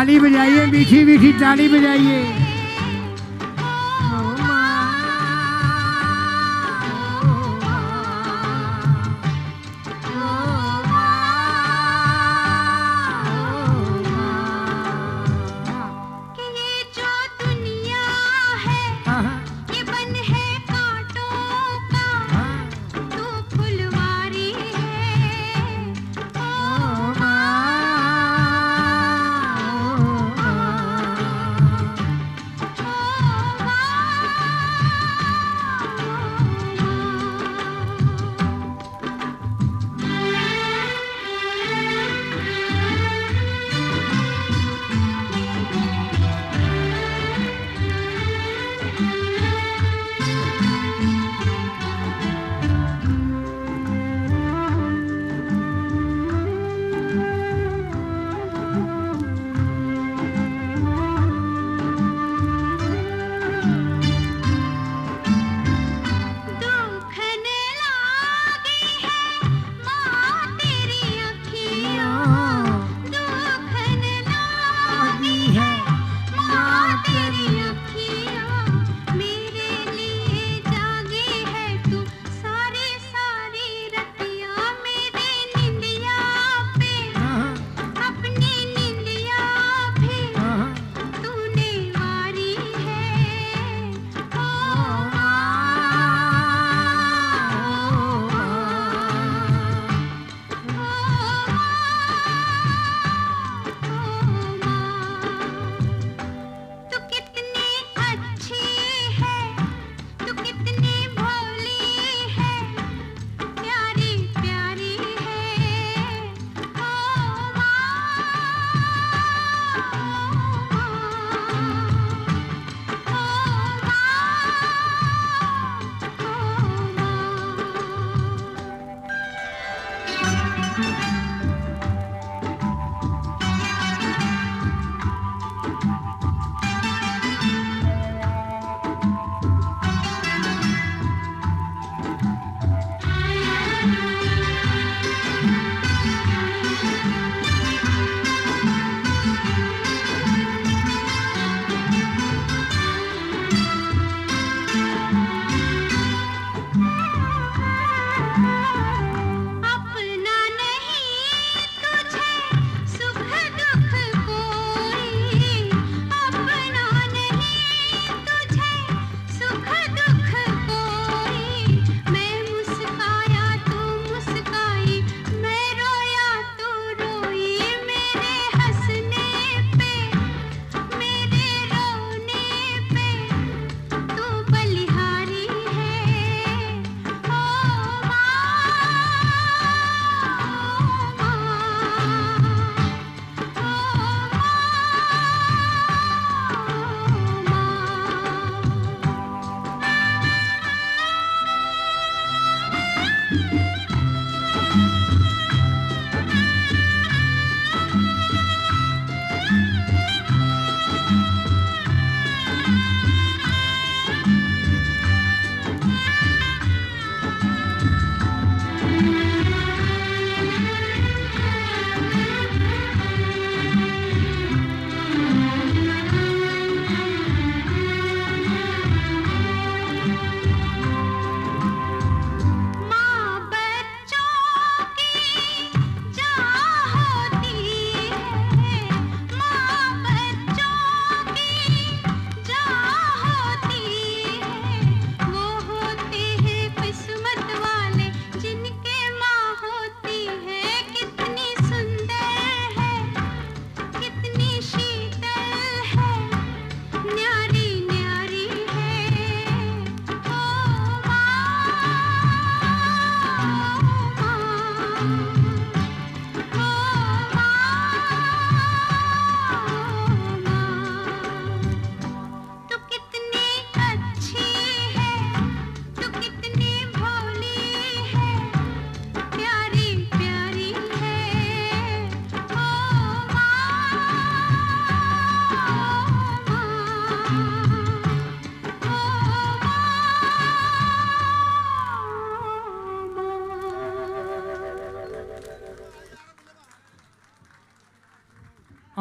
ताली बजाइए मीठी मीठी ताली बजाइए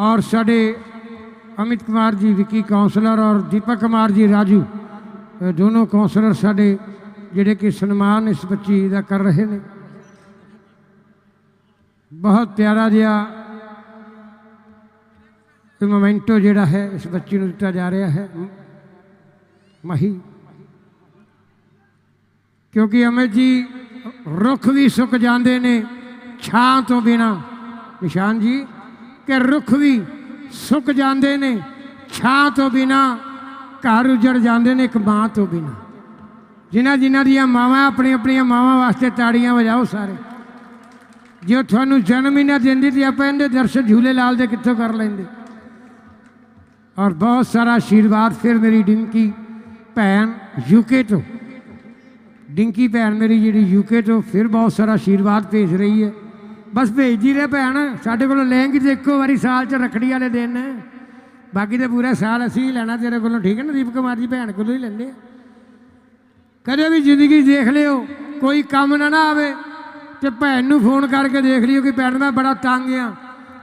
ਔਰ ਸਾਡੇ ਅਮਿਤ ਕੁਮਾਰ ਜੀ ਵਿੱਕੀ ਕਾਉਂਸਲਰ ਔਰ ਦੀਪਕ ਕੁਮਾਰ ਜੀ ਰਾਜੂ ਦੋਨੋਂ ਕਾਉਂਸਲਰ ਸਾਡੇ ਜਿਹੜੇ ਕਿ ਸਨਮਾਨ ਇਸ ਬੱਚੀ ਦਾ ਕਰ ਰਹੇ ਨੇ। ਬਹੁਤ ਪਿਆਰਾ ਜਿਹਾ ਇਹ ਮੋਮੈਂਟੋ ਜਿਹੜਾ ਹੈ, ਇਸ ਬੱਚੀ ਨੂੰ ਦਿੱਤਾ ਜਾ ਰਿਹਾ ਹੈ। ਮ- ਮਹੀ। ਕਿਉਂਕਿ ਅਮਿਤ ਜੀ ਰੁੱਖ ਵੀ ਸੁੱਕ ਜਾਂਦੇ ਨੇ, ਛਾਂ ਤੋਂ ਬਿਨਾ। ਨਿਸ਼ਾਨ ਜੀ ਕਿ ਰੁੱਖ ਵੀ ਸੁੱਕ ਜਾਂਦੇ ਨੇ, ਛਾਂ ਤੋਂ ਬਿਨਾ ਘਰ ਉਜੜ ਜਾਂਦੇ ਨੇ ਇੱਕ ਮਾਂ ਤੋਂ ਬਿਨਾ। ਜਿਨ੍ਹਾਂ ਜਿਨ੍ਹਾਂ ਦੀਆਂ ਮਾਵਾਂ ਆਪਣੀ ਆਪਣੀਆਂ ਮਾਵਾਂ ਵਾਸਤੇ ਤਾੜੀਆਂ ਵਜਾਓ ਸਾਰੇ। ਜੇ ਤੁਹਾਨੂੰ ਜਨਮ ਹੀ ਨਾ ਦਿੰਦੀ ਤੇ ਆਪਾਂ ਇਹਦੇ ਦਰਸ਼ਨ ਝੂਲੇ ਲਾਲ ਦੇ ਕਿੱਥੋਂ ਕਰ ਲੈਂਦੇ? ਔਰ ਬਹੁਤ ਸਾਰਾ ਆਸ਼ੀਰਵਾਦ ਫਿਰ ਮੇਰੀ ਡਿੰਕੀ ਭੈਣ ਯੂਕੇ ਤੋਂ। ਡਿੰਕੀ ਭੈਣ ਮੇਰੀ ਜਿਹੜੀ ਯੂਕੇ ਤੋਂ ਫਿਰ ਬਹੁਤ ਸਾਰਾ ਆਸ਼ੀਰਵਾਦ ਭੇਜ ਰਹੀ ਹੈ। ਬਸ ਭੇਜਦੀ ਰਹੇ ਭੈਣ, ਸਾਡੇ ਕੋਲੋਂ ਲੈਂਗੀ ਤੇ ਇੱਕੋ ਵਾਰੀ ਸਾਲ ਚ ਰਖੜੀ ਵਾਲੇ ਦਿਨ। ਬਾਕੀ ਤੇ ਪੂਰਾ ਸਾਲ ਅਸੀਂ ਹੀ ਲੈਣਾ, ਤੇਰੇ ਕੋਲੋਂ ਠੀਕ ਹੈ ਨਾ ਦੀਪ ਕੁਮਾਰ ਜੀ, ਭੈਣ ਕੋਲੋਂ ਹੀ ਲੈਂਦੇ ਆ। ਕਦੇ ਵੀ ਜ਼ਿੰਦਗੀ ਦੇਖ ਲਿਓ, ਕੋਈ ਕੰਮ ਨਾ ਨਾ ਆਵੇ, ਤੇ ਭੈਣ ਨੂੰ ਫੋਨ ਕਰਕੇ ਦੇਖ ਲਿਓ ਕਿ ਭੈਣ ਮੈਂ ਬੜਾ ਤੰਗ ਆ।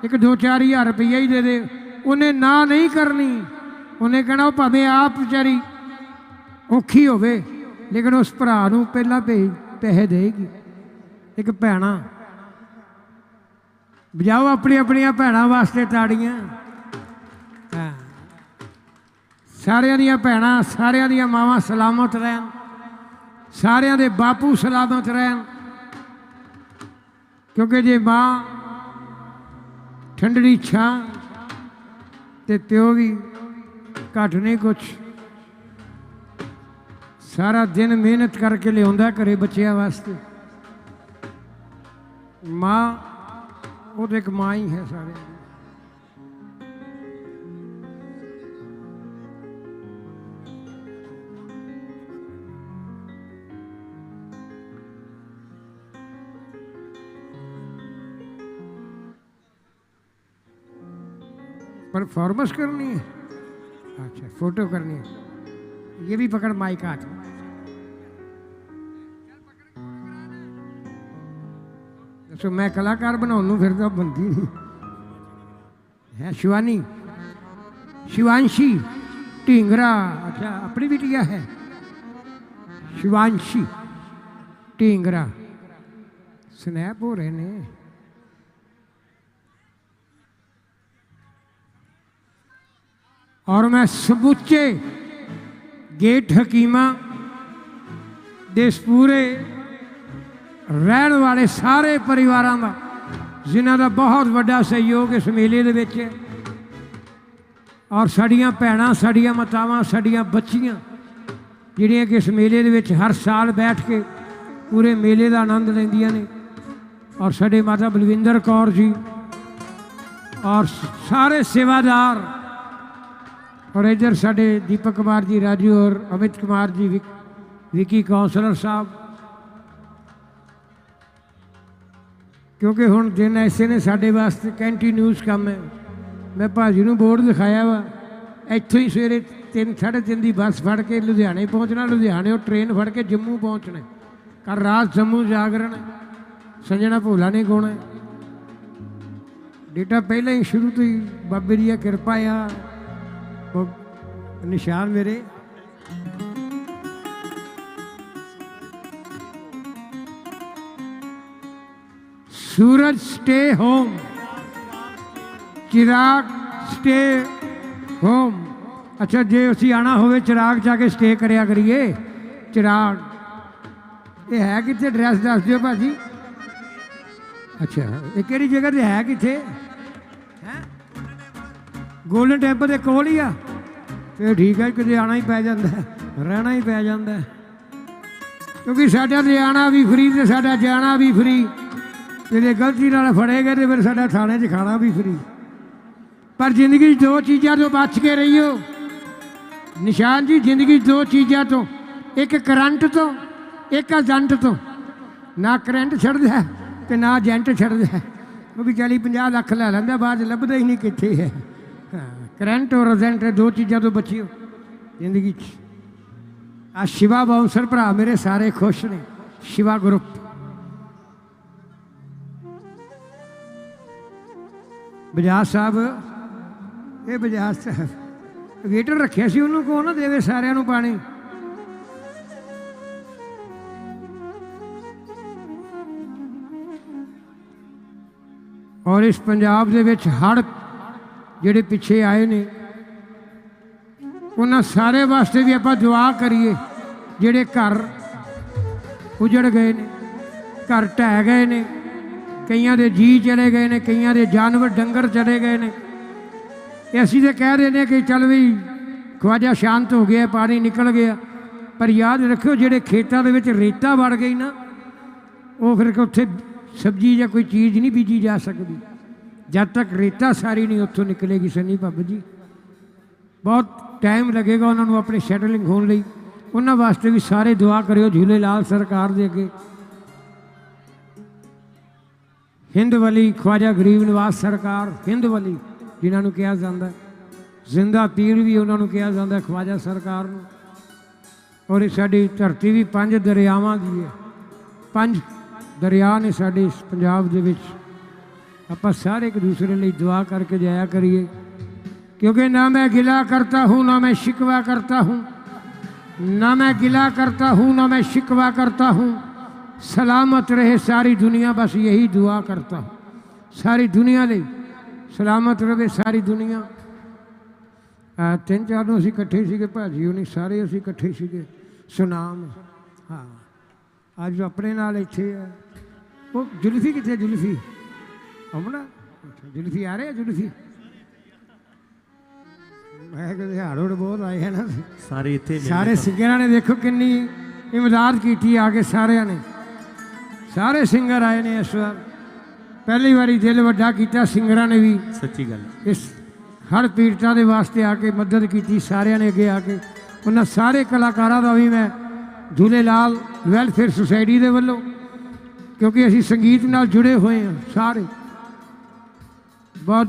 ਇੱਕ 2-4000 ਰੁਪਈਆ ਹੀ ਦੇ ਦੇ, ਉਹਨੇ ਨਾ ਨਹੀਂ ਕਰਨੀ। ਉਹਨੇ ਕਹਿਣਾ ਉਹ ਭਾਵੇਂ ਆਪ ਵਿਚਾਰੀ ਔਖੀ ਹੋਵੇ, ਲੇਕਿਨ ਉਸ ਭਰਾ ਨੂੰ ਪਹਿਲਾਂ ਭੇਜ, ਪੈਸੇ ਦੇਗੀ। ਇੱਕ ਭੈਣਾ ਵਜਾਓ ਆਪਣੀ ਆਪਣੀਆਂ ਭੈਣਾਂ ਵਾਸਤੇ ਤਾੜੀਆਂ। ਹਾਂ। ਸਾਰਿਆਂ ਦੀਆਂ ਭੈਣਾਂ, ਸਾਰਿਆਂ ਦੀਆਂ ਮਾਵਾਂ ਸਲਾਮਤ ਰਹਿਣ। ਸਾਰਿਆਂ ਦੇ ਬਾਪੂ ਸਲਾਮਤ ਰਹਿਣ। ਕਿਉਂਕਿ ਜੇ ਮਾਂ ਠੰਡੜੀ ਛਾਂ ਤੇ ਪਿਓ ਵੀ ਘੱਟ ਨਹੀਂ ਕੁਛ। ਸਾਰਾ ਦਿਨ ਮਿਹਨਤ ਕਰਕੇ ਲਿਆਉਂਦਾ ਘਰੇ ਬੱਚਿਆਂ ਵਾਸਤੇ। ਮਾਂ वो तो एक माँ ही है सारे परफॉर्मेंस करनी है? अच्छा फ़ोटो करनी है। ये भी पकड़ माइक हाथ में। ਸੋ ਮੈਂ ਕਲਾਕਾਰ ਬਣਾਉਣ ਨੂੰ ਫਿਰਦਾ ਬੰਦੀ ਨਹੀਂ। ਹੈ, ਸ਼ਿਵਾਨੀ? ਸ਼ਿਵਾਂਸ਼ੀ ਢਿੰਗਰਾ, ਅੱਛਾ, ਆਪਣੀ ਬਿਟੀਆ ਹੈ? ਸ਼ਿਵਾਂਸ਼ੀ ਢਿੰਗਰਾ। ਸਨੈਪ ਹੋ ਰਹੇ ਨੇ। ਔਰ ਮੈਂ ਸਬੂਚੇ ਗੇਟ ਹਕੀਮਾ ਦੇ ਪੂਰੇ ਰਹਿਣ ਵਾਲੇ ਸਾਰੇ ਪਰਿਵਾਰਾਂ ਦਾ, ਜਿਨ੍ਹਾਂ ਦਾ ਬਹੁਤ ਵੱਡਾ ਸਹਿਯੋਗ ਇਸ ਮੇਲੇ ਦੇ ਵਿੱਚ ਹੈ। ਔਰ ਸਾਡੀਆਂ ਭੈਣਾਂ, ਸਾਡੀਆਂ ਮਾਤਾਵਾਂ, ਸਾਡੀਆਂ ਬੱਚੀਆਂ, ਜਿਹੜੀਆਂ ਕਿ ਇਸ ਮੇਲੇ ਦੇ ਵਿੱਚ ਹਰ ਸਾਲ ਬੈਠ ਕੇ ਪੂਰੇ ਮੇਲੇ ਦਾ ਆਨੰਦ ਲੈਂਦੀਆਂ ਨੇ। ਔਰ ਸਾਡੇ ਮਾਤਾ ਬਲਵਿੰਦਰ ਕੌਰ ਜੀ, ਔਰ ਸਾਰੇ ਸੇਵਾਦਾਰ, ਔਰ ਇਧਰ ਸਾਡੇ ਦੀਪਕ ਕੁਮਾਰ ਜੀ, ਰਾਜੂ ਔਰ ਅਮਿਤ ਕੁਮਾਰ ਜੀ ਵਿਕ- ਵਿਕੀ ਕਾਉਂਸਲਰ ਸਾਹਿਬ ਕਿਉਂਕਿ ਹੁਣ ਦਿਨ ਐਸੇ ਨੇ ਸਾਡੇ ਵਾਸਤੇ ਕੰਟੀਨਿਊਸ ਕੰਮ ਹੈ। ਮੈਂ ਭਾਜੀ ਨੂੰ ਬੋਰਡ ਦਿਖਾਇਆ ਵਾ। ਇੱਥੋਂ ਹੀ ਸਵੇਰੇ 3 3:30 ਦੀ ਬੱਸ ਫੜ ਕੇ ਲੁਧਿਆਣੇ ਪਹੁੰਚਣਾ। ਲੁਧਿਆਣੇ ਉਹ ਟ੍ਰੇਨ ਫੜ ਕੇ ਜੰਮੂ ਪਹੁੰਚਣਾ। ਕੱਲ ਰਾਤ ਜੰਮੂ ਜਾਗਰਣ। ਸੰਜਣਾ ਭੋਲਾ ਨੇ ਗਾਉਣਾ। ਡੇਟਾ ਪਹਿਲਾਂ ਹੀ ਸ਼ੁਰੂ ਤੋਂ ਹੀ। ਬਾਬੇ ਦੀ ਇਹ ਕਿਰਪਾ ਆ। ਉਹ ਨਿਸ਼ਾਨ ਮੇਰੇ। Suraj stay home Chirag stay home ਅੱਛਾ ਜੇ ਅਸੀਂ ਆਣਾ ਹੋਵੇ ਚਿਰਾਗ ਜਾ ਕੇ ਸਟੇ ਕਰਿਆ ਕਰੀਏ ਚਿਰਾਗ ਇਹ ਹੈ ਕਿੱਥੇ ਐਡਰੈਸ ਦੱਸ ਦਿਓ ਭਾਜੀ ਅੱਛਾ ਇਹ ਕਿਹੜੀ ਜਗ੍ਹਾ ਤੇ ਹੈ ਕਿੱਥੇ ਹੈ ਗੋਲਡਨ ਟੈਂਪਲ ਦੇ ਕੋਲ ਹੀ ਆ ਤੇ ਠੀਕ ਹੈ ਕਿਤੇ ਆਣਾ ਹੀ ਪੈ ਜਾਂਦਾ ਹੈ, ਰਹਿਣਾ ਹੀ ਪੈ ਜਾਂਦਾ ਹੈ। ਕਿਉਂਕਿ ਸਾਡਾ ਲਿਆਣਾ ਵੀ ਫਰੀ ਤੇ ਸਾਡਾ ਜਾਣਾ ਵੀ ਫਰੀ ਤੇ ਜੇ ਗਲਤੀ ਨਾਲ ਫੜੇ ਗਏ ਤੇ ਫਿਰ ਸਾਡਾ ਥਾਣੇ 'ਚ ਖਾਣਾ ਵੀ ਫਰੀ ਪਰ ਜ਼ਿੰਦਗੀ 'ਚ ਦੋ ਚੀਜ਼ਾਂ ਤੋਂ ਬਚ ਕੇ ਰਹੀਓ। ਨਿਸ਼ਾਨ ਜੀ, ਜ਼ਿੰਦਗੀ 'ਚ ਦੋ ਚੀਜ਼ਾਂ ਤੋਂ। ਇੱਕ ਕਰੰਟ ਤੋਂ, ਇੱਕ ਏਜੰਟ ਤੋਂ। ਨਾ ਕਰੰਟ ਛੱਡਦਾ ਹੈ ਤੇ ਨਾ ਏਜੰਟ ਛੱਡਦਾ। ਉਹ ਵੀ 40 50 ਲੱਖ ਲੈ ਲੈਂਦਾ, ਬਾਅਦ 'ਚ ਲੱਭਦਾ ਹੀ ਨਹੀਂ ਕਿੱਥੇ ਹੈ। ਕਰੰਟ ਔਰ ਏਜੰਟ ਦੋ ਚੀਜ਼ਾਂ ਤੋਂ ਬਚਿਓ ਜ਼ਿੰਦਗੀ 'ਚ। ਆ ਸ਼ਿਵਾ ਬਾਉਂਸਰ ਭਰਾ ਮੇਰੇ ਸਾਰੇ ਖੁਸ਼ ਨੇ। ਸ਼ਿਵਾ ਗਰੁੱਪ। ਬਜਾਜ ਸਾਹਿਬ, ਇਹ ਬਜਾਜ ਸਾਹਿਬ। ਵੇਟਰ ਰੱਖਿਆ ਸੀ ਉਹਨੂੰ ਕੋ ਨਾ ਦੇਵੇ ਸਾਰਿਆਂ ਨੂੰ ਪਾਣੀ? ਔਰ ਇਸ ਪੰਜਾਬ ਦੇ ਵਿੱਚ ਹੜ ਜਿਹੜੇ ਪਿੱਛੇ ਆਏ ਨੇ, ਉਹਨਾਂ ਸਾਰੇ ਵਾਸਤੇ ਵੀ ਆਪਾਂ ਦੁਆ ਕਰੀਏ, ਜਿਹੜੇ ਘਰ ਉਜੜ ਗਏ ਨੇ, ਘਰ ਢਹਿ ਗਏ ਨੇ ਕਈਆਂ ਦੇ ਜੀ ਚਲੇ ਗਏ ਨੇ, ਕਈਆਂ ਦੇ ਜਾਨਵਰ, ਡੰਗਰ ਚਲੇ ਗਏ ਨੇ। ਇਹ ਅਸੀਂ ਤੇ ਕਹਿ ਰਹੇ ਨੇ ਕਿ ਚੱਲ ਵੀ ਖਵਾਜਾ ਸ਼ਾਂਤ ਹੋ ਗਿਆ, ਪਾਣੀ ਨਿਕਲ ਗਿਆ। ਪਰ ਯਾਦ ਰੱਖਿਓ ਜਿਹੜੇ ਖੇਤਾਂ ਦੇ ਵਿੱਚ ਰੇਤਾ ਵੜ ਗਈ ਨਾ, ਉਹ ਫਿਰ ਉੱਥੇ ਸਬਜ਼ੀ ਜਾਂ ਕੋਈ ਚੀਜ਼ ਨਹੀਂ ਬੀਜੀ ਜਾ ਸਕਦੀ। ਜਦ ਤੱਕ ਰੇਤਾ ਸਾਰੀ ਨਹੀਂ ਉੱਥੋਂ ਨਿਕਲੇਗੀ, ਸਨੀ ਭੱਬ ਜੀ। ਬਹੁਤ ਟਾਈਮ ਲੱਗੇਗਾ ਉਹਨਾਂ ਨੂੰ ਆਪਣੀ ਸੈਟਲਿੰਗ ਹੋਣ ਲਈ। ਉਹਨਾਂ ਵਾਸਤੇ ਵੀ ਸਾਰੇ ਦੁਆ ਕਰਿਓ, ਝੂਲੇ ਲਾਲ ਸਰਕਾਰ ਦੇ ਅੱਗੇ। ਹਿੰਦ ਵਲੀ ਖਵਾਜਾ ਗਰੀਬ ਨਿਵਾਸ ਸਰਕਾਰ ਹਿੰਦ ਵਲੀ ਜਿਨ੍ਹਾਂ ਨੂੰ ਕਿਹਾ ਜਾਂਦਾ ਜ਼ਿੰਦਾ ਪੀਰ ਵੀ ਉਹਨਾਂ ਨੂੰ ਕਿਹਾ ਜਾਂਦਾ ਖਵਾਜਾ ਸਰਕਾਰ ਨੂੰ ਔਰ ਇਹ ਸਾਡੀ ਧਰਤੀ ਵੀ ਪੰਜ ਦਰਿਆਵਾਂ ਦੀ ਹੈ ਪੰਜ ਦਰਿਆ ਨੇ ਸਾਡੇ ਇਸ ਪੰਜਾਬ ਦੇ ਵਿੱਚ ਆਪਾਂ ਸਾਰੇ ਇੱਕ ਦੂਸਰੇ ਲਈ ਦੁਆ ਕਰਕੇ ਜਾਇਆ ਕਰੀਏ क्योंकि ना मैं गिला करता हूँ ना मैं शिकवा करता हूँ ना मैं गिला करता हूँ ना मैं शिकवा करता हूँ सलामत रहे सारी दुनिया बस यही दुआ करता हूँ सारी दुनिया ਲਈ ਸਲਾਮਤ ਰਵੇ ਸਾਰੀ ਦੁਨੀਆ ਆ ਤਿੰਨ ਚਾਰ ਨੂੰ ਅਸੀਂ ਇਕੱਠੇ ਸੀਗੇ ਭਾਜੀ ਉਹਨੇ ਸਾਰੇ ਅਸੀਂ ਇਕੱਠੇ ਸੀਗੇ ਸੁਨਾਮ ਹਾਂ ਅੱਜ ਆਪਣੇ ਨਾਲ ਇੱਥੇ ਆ ਉਹ ਜੁਲਫੀ ਕਿੱਥੇ ਜੁਲਫੀ ਆਉਣਾ ਅੱਛਾ, ਜੁਲਫੀ ਆ ਰਿਹਾ ਜੁਲਫੀ ਮੈਂ ਕਹਿੰਦੇ ਹਾੜੋੜ ਬਹੁਤ ਆਏ ਹਨ ਨਾ ਸਾਰੇ ਇੱਥੇ ਮਿਲ ਸਾਰੇ ਸਿੰਗਰਾਂ ਨੇ ਦੇਖੋ ਕਿੰਨੀ ਇਮਦਾਦ ਕੀਤੀ ਆ ਕੇ ਸਾਰਿਆਂ ਨੇ ਸਾਰੇ ਸਿੰਗਰ ਆਏ ਨੇ ਇਸ ਵਾਰ। ਪਹਿਲੀ ਵਾਰੀ ਦਿਲ ਵੱਡਾ ਕੀਤਾ ਸਿੰਗਰਾਂ ਨੇ ਵੀ। ਸੱਚੀ ਗੱਲ ਇਸ ਹਰ ਪੀੜਤਾਂ ਦੇ ਵਾਸਤੇ ਆ ਕੇ ਮਦਦ ਕੀਤੀ ਸਾਰਿਆਂ ਨੇ ਅੱਗੇ ਆ ਕੇ। ਉਹਨਾਂ ਸਾਰੇ ਕਲਾਕਾਰਾਂ ਦਾ ਵੀ ਮੈਂ ਝੂਲੇ ਲਾਲ ਵੈਲਫੇਅਰ ਸੁਸਾਇਟੀ ਦੇ ਵੱਲੋਂ ਕਿਉਂਕਿ ਅਸੀਂ ਸੰਗੀਤ ਨਾਲ ਜੁੜੇ ਹੋਏ ਹਾਂ ਸਾਰੇ। ਬਹੁਤ